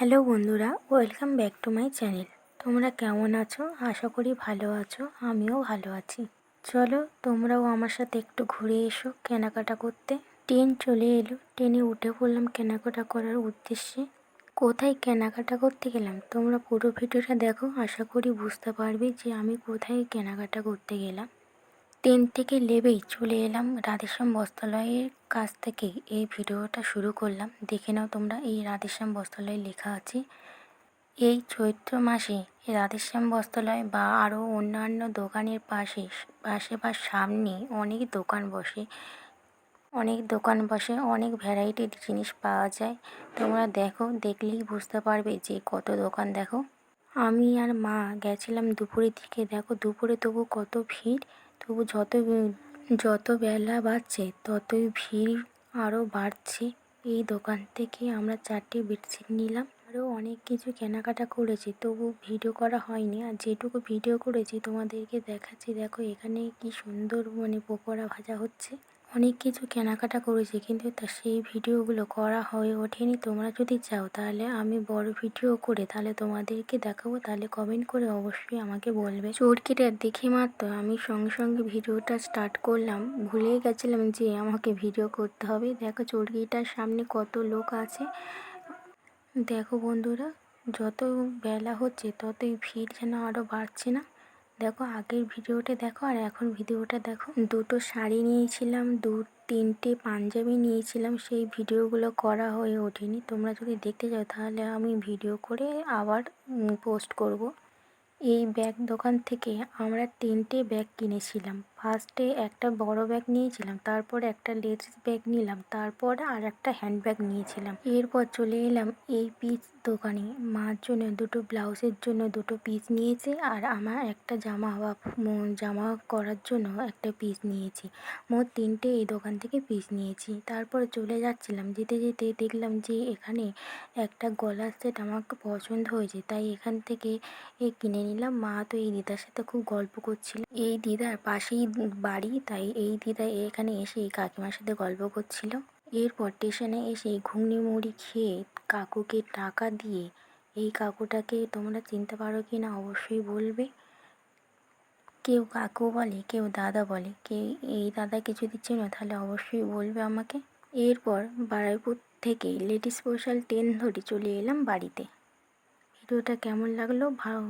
Hello বন্ধুরা, welcome back to my channel. তোমরা কেমন আছো? আশা করি ভালো আছো, আমিও ভালো আছি। চলো তোমরাও আমার সাথে একটু ঘুরে এসো কেনাকাটা করতে। ট্রেন চলে এলো, ট্রেনে উঠে পড়লাম কেনাকাটা করার উদ্দেশ্যে। কোথায় কেনাকাটা করতে গেলাম? তোমরা পুরো ভিডিওটা দেখো, আশা করি বুঝতে পারবে যে আমি কোথায় কেনাকাটা করতে গেলাম। ট্রেন থেকে নেবেই চলে এলাম রাধেশ্যাম বস্ত্রালয়ের কাছ থেকে। এই ভিডিওটা শুরু করলাম। দেখে নাও তোমরা, এই রাধেশ্যাম বস্ত্রালয় লেখা আছে, এই চৈত্র মাসে রাধেশ্যাম বস্ত্রালয় বা আরও অন্যান্য দোকানের পাশে পাশে বা সামনে অনেক দোকান বসে, অনেক দোকান বসে, অনেক ভ্যারাইটির জিনিস পাওয়া যায়। তোমরা দেখো, দেখলেই বুঝতে পারবে যে কত দোকান দেখো। আমি আর মা গেছিলাম দুপুরের দিকে। দেখো, দুপুরে তবু কত ভিড়। তবু যত যত বেলা বাড়ছে, ততই ভিড় আরও বাড়ছে। এই দোকান থেকে আমরা চারটে বেডশিট নিলাম। আরও অনেক কিছু কেনাকাটা করেছি, তবু ভিডিও করা হয়নি। আর যেটুকু ভিডিও করেছি, তোমাদেরকে দেখাচ্ছি, দেখো এখানে কি সুন্দর মানে পকোড়া ভাজা হচ্ছে। অনেক কিছু কেনাকাটা করেছি, কিন্তু তা সেই ভিডিওগুলো করা হয়ে ওঠেনি। তোমরা যদি চাও তাহলে আমি বড় ভিডিও করে তাহলে তোমাদেরকে দেখাবো, তাহলে কমেন্ট করে অবশ্যই আমাকে বলবে। চোরকিটা দেখে মাত্র আমি সঙ্গে সঙ্গে ভিডিওটা স্টার্ট করলাম। ভুলে গেছিলাম যে আমাকে ভিডিও করতে হবে। দেখো চোরকিটার সামনে কত লোক আছে। দেখো বন্ধুরা, যত বেলা হচ্ছে ততই ভিড় যেন আরও বাড়ছে না। দেখো আগের ভিডিওটা দেখো আর এখন ভিডিওটা দেখো। দুটো শাড়ি নিয়েছিলাম, দু, তিনটে পাঞ্জাবি নিয়েছিলাম, সেই ভিডিওগুলো করা হয়ে ওঠেনি। তোমরা যদি দেখতে চাও তাহলে আমি ভিডিও করে আবার পোস্ট করব। এই ব্যাগ দোকান থেকে আমরা তিনটে ব্যাগ কিনেছিলাম। ফার্স্টে একটা বড় ব্যাগ নিয়েছিলাম, তারপর একটা লেডিস ব্যাগ নিলাম, তারপর আর একটা হ্যান্ড ব্যাগ নিয়েছিলাম। এরপর চলে এলাম এই পিস দোকানে। মার জন্য দুটো ব্লাউজের জন্য দুটো পিস নিয়েছে আর আমার একটা জামা বা জামা করার জন্য একটা পিস নিয়েছি। মোট তিনটে এই দোকান থেকে পিস নিয়েছি। তারপর চলে যাচ্ছিলাম, যেতে যেতে দেখলাম যে এখানে একটা গলার সেট আমাকে পছন্দ হয়েছে, তাই এখান থেকে এ কিনে নিলাম। মা তো এই দিদার সাথে খুব গল্প করছিল। এই দিদার পাশেই বাড়ি, তাই এই দিদা এখানে এসে এই কাকিমার সাথে গল্প করছিল। এরপর স্টেশনে এসে ঘুগনি মুড়ি খেয়ে কাকুকে টাকা দিয়ে, এই কাকুটাকে তোমরা চিনতে পারো কি না অবশ্যই বলবে। কেউ কাকু বলে, কেউ দাদা বলে কে এই দাদাকে যদি চেনো তাহলে অবশ্যই বলবে আমাকে। এরপর বারাইপুর থেকে লেডিস স্পেশাল ট্রেন ধরে চলে এলাম বাড়িতে। ভিডিওটা কেমন লাগল ভালো